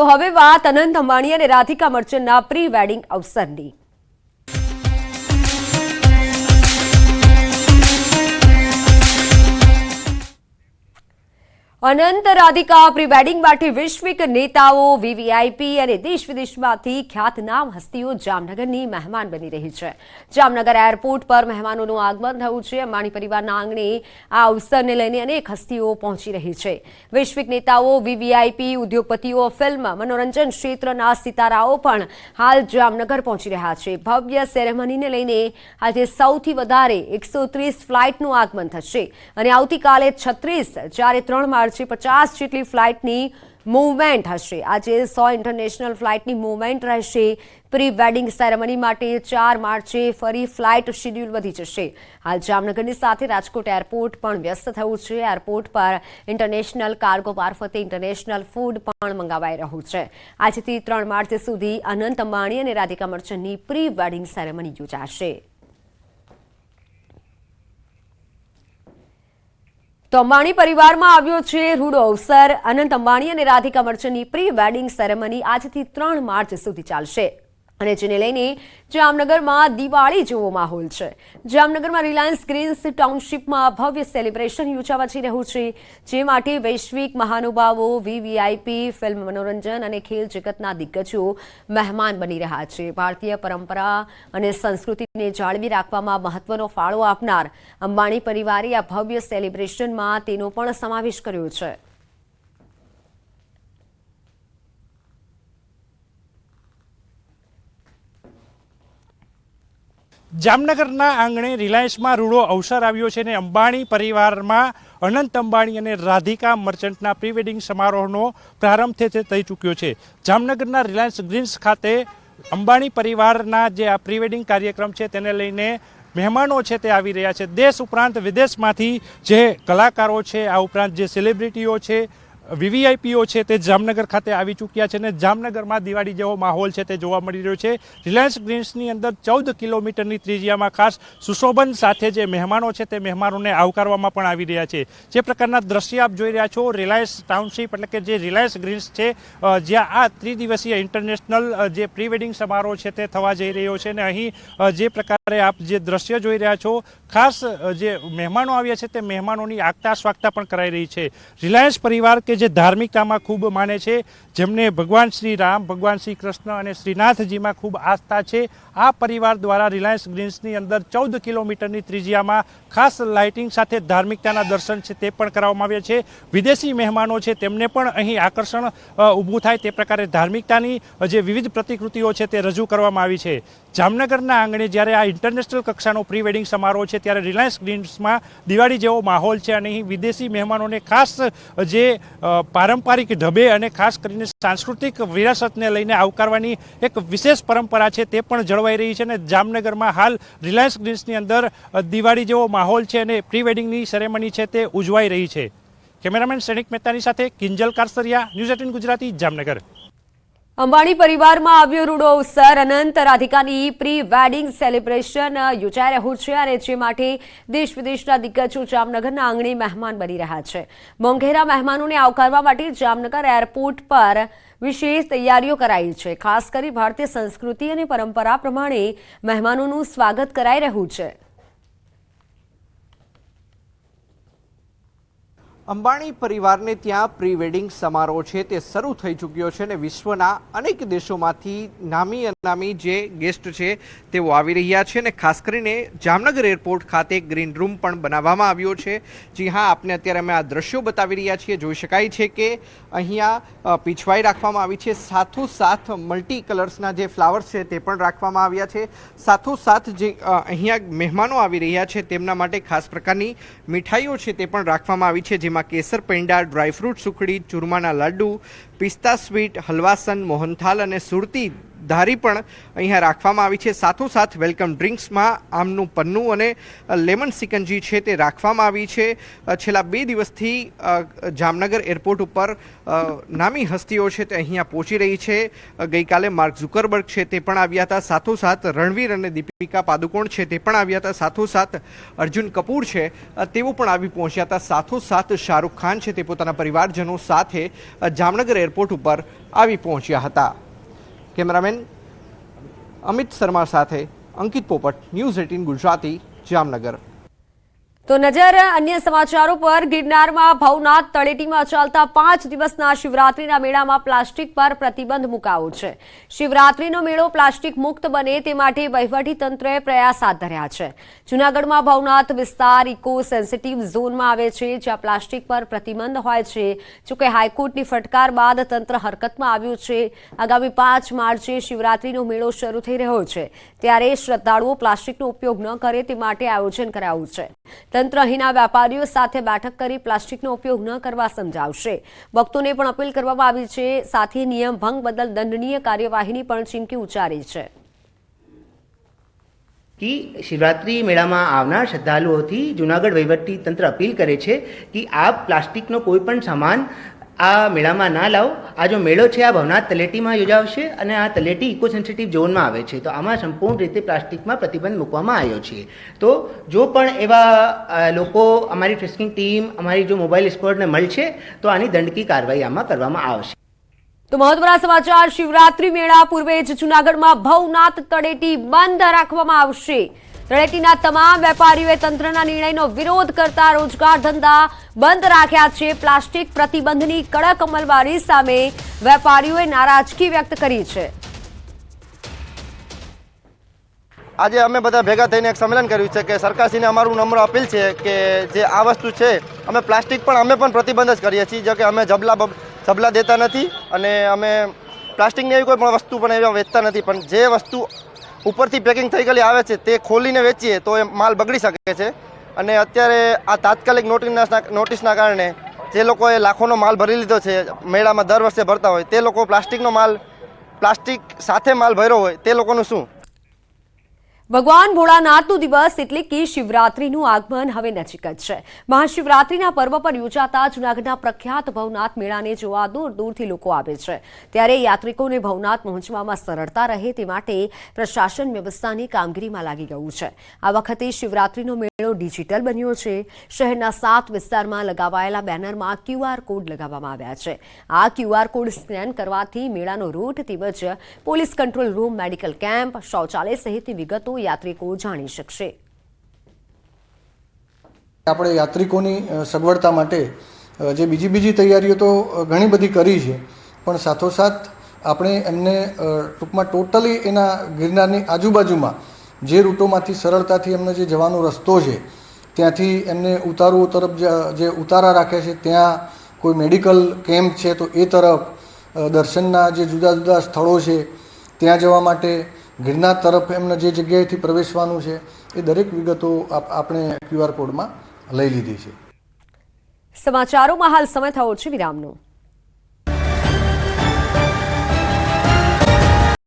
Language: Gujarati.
તો હવે વાત અનંત અંબાણી અને રાધિકા મર્ચન્ટના પ્રી વેડિંગ અવસરની. અનંત રાધિકા પ્રી વેડિંગ માટે વૈશ્વિક નેતાઓ, વીવીઆઈપી અને દેશ વિદેશમાંથી ખ્યાતનામ હસ્તીઓ જામનગરની મહેમાન બની રહી છે. જામનગર એરપોર્ટ પર મહેમાનોનું આગમન થયું છે. અંબાણી પરિવારના આંગણે આ અવસરને લઈને અનેક હસ્તીઓ પહોંચી રહી છે. વૈશ્વિક નેતાઓ, વીવીઆઈપી ઉદ્યોગપતિઓ, ફિલ્મ, મનોરંજન ક્ષેત્રના સિતારાઓ પણ હાલ જામનગર પહોંચી રહ્યા છે. ભવ્ય સેરેમનીને લઈને આજે સૌથી વધારે એકસો ત્રીસ ફ્લાઇટનું આગમન થશે અને આવતીકાલે છત્રીસ, જ્યારે ત્રણ માર્ચે પચાસ જેટલી ફ્લાઇટની મૂવમેન્ટ હશે. આજે સો ઇન્ટરનેશનલ ફ્લાઇટની મૂવમેન્ટ રહેશે. પ્રી વેડિંગ સેરેમની માટે ચાર માર્ચે ફરી ફ્લાઇટ શેડ્યુલ વધી જશે. હાલ જામનગરની સાથે રાજકોટ એરપોર્ટ પણ વ્યસ્ત થયું છે. એરપોર્ટ પર ઇન્ટરનેશનલ કાર્ગો મારફતે ઇન્ટરનેશનલ ફૂડ પણ મંગાવાઈ રહ્યું છે. આજથી ત્રણ માર્ચ સુધી અનંત અંબાણી અને રાધિકા મર્ચન્ટની પ્રી વેડિંગ સેરેમની યોજાશે. તો અંબાણી પરિવારમાં આવ્યો છે રૂડો અવસર. અનંત અંબાણી અને રાધિકા મર્ચનની પ્રી વેડિંગ સેરેમની આજથી ત્રણ માર્ચ સુધી ચાલશે. અને જેને લઈને જામનગરમાં દિવાળી જેવો માહોલ છે. જામનગરમાં રિલાયન્સ ગ્રીન્સ ટાઉનશીપમાં ભવ્ય સેલિબ્રેશન યોજાવા જઈ રહ્યું છે. જે માટે વૈશ્વિક મહાનુભાવો વીવીઆઈપી ફિલ્મ મનોરંજન અને ખેલ જગતના દિગ્ગજો મહેમાન બની રહ્યા છે. ભારતીય પરંપરા અને સંસ્કૃતિને જાળવી રાખવામાં મહત્વનો ફાળો આપનાર અંબાણી પરિવારે આ ભવ્ય સેલિબ્રેશનમાં તેનો પણ સમાવેશ કર્યો છે. જામનગરના આંગણે રિલાયન્સમાં રૂડો અવસર આવ્યો છે અને અંબાણી પરિવારમાં અનંત અંબાણી અને રાધિકા મર્ચન્ટના પ્રી વેડિંગ સમારોહનો પ્રારંભ થઈ ચૂક્યો છે. જામનગરના રિલાયન્સ ગ્રીન્સ ખાતે અંબાણી પરિવારના જે આ પ્રી વેડિંગ કાર્યક્રમ છે તેને લઈને મહેમાનો છે તે આવી રહ્યા છે. દેશ ઉપરાંત વિદેશમાંથી જે કલાકારો છે, આ ઉપરાંત જે સેલિબ્રિટીઓ છે વીવીઆઈપીઓ છે તે જામનગર ખાતે આવી ચૂક્યા છે અને જામનગરમાં દિવાળી જેવો માહોલ છે તે જોવા મળી રહ્યો છે. રિલાયન્સ ગ્રીન્સની અંદર ચૌદ કિલોમીટરની ત્રિજ્યામાં ખાસ સુશોભન સાથે જે મહેમાનો છે તે મહેમાનોને આવકારવામાં પણ આવી રહ્યા છે. જે પ્રકારના દ્રશ્ય આપ જોઈ રહ્યા છો, રિલાયન્સ ટાઉનશીપ એટલે કે જે રિલાયન્સ ગ્રીન્સ છે જ્યાં આ ત્રિદિવસીય ઇન્ટરનેશનલ જે પ્રી વેડિંગ સમારોહ છે તે થવા જઈ રહ્યો છે અને અહીં જે પ્રકારે આપ જે દ્રશ્ય જોઈ રહ્યા છો ખાસ જે મહેમાનો આવ્યા છે તે મહેમાનોની આગતા સ્વાગતા પણ કરાઈ રહી છે. રિલાયન્સ પરિવાર કે જે ધાર્મિકતામાં ખૂબ માને છે, જેમને ભગવાન શ્રી રામ, ભગવાન શ્રી કૃષ્ણ અને શ્રીનાથજીમાં ખૂબ આસ્થા છે આ પરિવાર દ્વારા રિલાયન્સ ગ્રીન્સની અંદર ચૌદ કિલોમીટરની ત્રિજ્યામાં ખાસ લાઇટિંગ સાથે ધાર્મિકતાના દર્શન છે તે પણ કરવામાં આવ્યા છે. વિદેશી મહેમાનો છે તેમને પણ અહીં આકર્ષણ ઊભું થાય તે પ્રકારે ધાર્મિકતાની જે વિવિધ પ્રતિકૃતિઓ છે તે રજૂ કરવામાં આવી છે. જામનગરના આંગણે જ્યારે આ ઇન્ટરનેશનલ કક્ષાનો પ્રી વેડિંગ સમારોહ છે ત્યારે રિલાયન્સ ગ્રીન્સમાં દિવાળી જેવો માહોલ છે અને અહીં વિદેશી મહેમાનોને ખાસ જે પારંપરિક ઢબે અને ખાસ કરીને સાંસ્કૃતિક વિરાસતને લઈને આવકારવાની એક વિશેષ પરંપરા છે તે પણ જળવાઈ રહી છે અને જામનગરમાં હાલ રિલાયન્સ ગ્રીન્સની અંદર દિવાળી જેવો માહોલ છે અને પ્રી વેડિંગની સેરેમની છે તે ઉજવાઈ રહી છે. કેમેરામેન સૈનિક મહેતાની સાથે કિંજલ કારસરિયા, ન્યૂઝ એટીન ગુજરાતી, જામનગર. અંબાણી પરિવારમાં આવ્યો રૂડો અવસર અનંત રાધિકાની પ્રી વેડિંગ સેલિબ્રેશન યોજાઈ રહ્યું છે અને જે માટે દેશ વિદેશના દિગ્ગજો જામનગરના આંગણે મહેમાન બની રહ્યા છે. મોંઘેરા મહેમાનોને આવકારવા માટે જામનગર એરપોર્ટ પર વિશેષ તૈયારીઓ કરાઈ છે. ખાસ કરી ભારતીય સંસ્કૃતિ અને પરંપરા પ્રમાણે મહેમાનોનું સ્વાગત કરાઈ રહ્યું છે. અંબાણી પરિવારને ત્યાં પ્રી વેડિંગ સમારોહ છે, તે શરૂ થઈ ચૂક્યો છે અને વિશ્વના અનેક દેશોમાંથી નામી અનામી જે ગેસ્ટ છે, તેઓ આવી રહ્યા છે અને ખાસ કરીને જામનગર એરપોર્ટ ખાતે ગ્રીન રૂમ પણ બનાવવામાં આવ્યો છે. જી હા, આપને અત્યારે અમે આ દ્રશ્યો બતાવી રહ્યા છીએ. જોઈ શકાય છે કે અહીંયા પીછવાઈ રાખવામાં આવી છે. સાથોસાથ મલ્ટી કલર્સના જે ફ્લાવર્સ છે, તે પણ રાખવામાં આવ્યા છે. સાથોસાથ જે અહીંયા મહેમાનો આવી રહ્યા છે, તેમના માટે ખાસ પ્રકારની મીઠાઈઓ છે, તે પણ રાખવામાં આવી છે, જેમાં કેસર પેંડા ડ્રાયફ્રૂટ સુખડી ચૂરમાના લાડુ પિસ્તા સ્વીટ હલવાસન મોહનથાલ અને સુરતી ધારી પણ અહીંયા રાખવામાં આવી છે. સાથોસાથ વેલકમ ડ્રિંક્સમાં આમનું પન્નું અને લેમન સિકંજી છે તે રાખવામાં આવી છે. છેલ્લા બે દિવસથી જામનગર એરપોર્ટ ઉપર નામી હસ્તીઓ છે તે અહીંયા પહોંચી રહી છે. ગઈકાલે માર્ક ઝુકરબર્ગ છે તે પણ આવ્યા હતા. સાથોસાથ રણવીર અને દીપિકા પાદુકોણ છે તે પણ આવ્યા હતા. સાથોસાથ અર્જુન કપૂર છે તેઓ પણ આવી પહોંચ્યા હતા. સાથોસાથ શાહરૂખ ખાન છે તે પોતાના પરિવારજનો સાથે જામનગર એરપોર્ટ ઉપર આવી પહોંચ્યા હતા. કેમેરામેન અમિત શર્મા સાથે અંકિત પોપટ ન્યૂઝ એટીન ગુજરાતી જામનગર. તો નજર અન્ય સમાચારો પર ગિરનારમાં ભવનાથ તળેટીમાં ચાલતા પાંચ દિવસના શિવરાત્રીના મેળામાં પ્લાસ્ટિક પર પ્રતિબંધ મુકાવો છે. શિવરાત્રીનો મેળો પ્લાસ્ટિક મુક્ત બને તે માટે વહીવટી તંત્રએ પ્રયાસ હાથ ધર્યા છે. જૂનાગઢમાં ભવનાથ વિસ્તાર ઇકો સેન્સિટિવ ઝોનમાં આવે છે, જ્યાં પ્લાસ્ટિક પર પ્રતિબંધ હોય છે. જોકે હાઈકોર્ટની ફટકાર બાદ તંત્ર હરકતમાં આવ્યું છે. આગામી પાંચ માર્ચે શિવરાત્રીનો મેળો શરૂ થઈ રહ્યો છે. ત્યારે શ્રદ્ધાળુઓ પ્લાસ્ટિકનો ઉપયોગ ન કરે તે માટે આયોજન કરાયું છે. તંત્ર અહીંના વેપારીઓ સાથે બેઠક કરી પ્લાસ્ટિકનો ઉપયોગ ન કરવા સમજાવશે. ભક્તોને પણ અપીલ કરવામાં આવી છે. સાથે નિયમ ભંગ બદલ દંડનીય કાર્યવાહીની પણ ચીમકી ઉચ્ચારી છે. કે શિવરાત્રિ મેળામાં આવનાર શ્રદ્ધાળુઓથી જુનાગઢ વહીવટી તંત્ર અપીલ કરે છે કે આપ પ્લાસ્ટિકનો કોઈ પણ સામાન આ મેળામાં ના લાવો. આ જો મેળો છે, આ ભવનાથ તલેટીમાં યોજાવશે અને આ તલેટી ઇકો સેન્સિટિવ ઝોનમાં આવે છે. તો આમાં સંપૂર્ણ રીતે પ્લાસ્ટિકમાં પ્રતિબંધ મૂકવામાં આવ્યો છે. તો જો પણ એવા લોકો, અમારી ટ્રેસ્કિંગ ટીમ, અમારી જો મોબાઈલ સ્કોડને મળશે, તો આની દંડકી કાર્યવાહી આમાં કરવામાં આવશે. તો મહત્વના સમાચાર, શિવરાત્રી મેળા પૂર્વે જ જૂનાગઢમાં ભવનાથ તળેટી બંધ રાખવામાં આવશે. તળેટીના તમામ વેપારીઓએ તંત્રના નિર્ણયનો વિરોધ કરતા રોજગાર ધંધા બંધ રાખ્યા છે. પ્લાસ્ટિક પ્રતિબંધની કડક અમલવારી સામે વેપારીઓએ નારાજગી વ્યક્ત કરી છે. આજે અમે બધા ભેગા થઈને એક સંમેલન કર્યું છે કે સરકારશ્રીને અમારું નમ્ર અપીલ છે કે જે આ વસ્તુ છે, અમે પ્લાસ્ટિક પણ અમે પણ પ્રતિબંધ જ કરીએ છીએ, જો કે અમે જબલા જબલા દેતા નથી અને અમે પ્લાસ્ટિકની એવી કોઈ પણ વસ્તુ પણ એવા વેચતા નથી, પણ જે વસ્તુ ઉપરથી પેકિંગ થઈ ગયેલી આવે છે, તે ખોલીને વેચીએ તો એ માલ બગડી શકે છે. અને અત્યારે આ તાત્કાલિક નોટિસના નોટિસના કારણે જે લોકોએ લાખોનો માલ ભરી લીધો છે, મેળામાં દર વર્ષે ભરતા હોય, તે લોકો પ્લાસ્ટિકનો માલ, પ્લાસ્ટિક સાથે માલ ભર્યો હોય, તે લોકોનું શું? ભગવાન ભોળાનાથનો દિવસ એટલે કે શિવરાત્રીનું આગમન હવે નજીક જ છે. મહાશિવરાત્રીના પર્વ પર યોજાતા જૂનાગઢના પ્રખ્યાત ભવનાથ મેળાને જોવા દૂર દૂરથી લોકો આવે છે. ત્યારે યાત્રિકોને ભવનાથ પહોંચવામાં સરળતા રહે તે માટે પ્રશાસન વ્યવસ્થાની કામગીરીમાં લાગી ગયું છે. આ વખતે શિવરાત્રીનો મેળો ડિજિટલ બન્યો છે. શહેરના સાત વિસ્તારમાં લગાવાયેલા બેનરમાં ક્યુઆર કોડ લગાવવામાં આવ્યા છે. આ ક્યુઆર કોડ સ્કેન કરવાથી મેળાનો રૂટ તેમજ police control room, medical camp, શૌચાલય સહિતની વિગતો યાત્રિકો જાણી શકશે. આપણે યાત્રિકોની સગવડતા માટે જે બીજી બીજી તૈયારીઓ તો ઘણી બધી કરી છે. પણ સાથોસાથ આપણે એમને ટૂંકમાં ટોટલી એના ગિરનારની આજુબાજુમાં જે રૂટોમાંથી સરળતાથી એમને જે જવાનો રસ્તો છે, ત્યાંથી એમને ઉતારુઓ તરફ જે- ઉતારા રાખે છે, ત્યાં કોઈ મેડિકલ કેમ્પ છે તો એ તરફ દર્શનના જે જુદા જુદા સ્થળો છે, ત્યાં જવા માટે ગિરનાર તરફ એમને જે જગ્યાએથી પ્રવેશવાનું છે, એ દરેક વિગતો આપણે ક્યુઆર કોડમાં લઈ લીધી છે. સમાચારોમાં હાલ સમય થયો છે વિરામનો.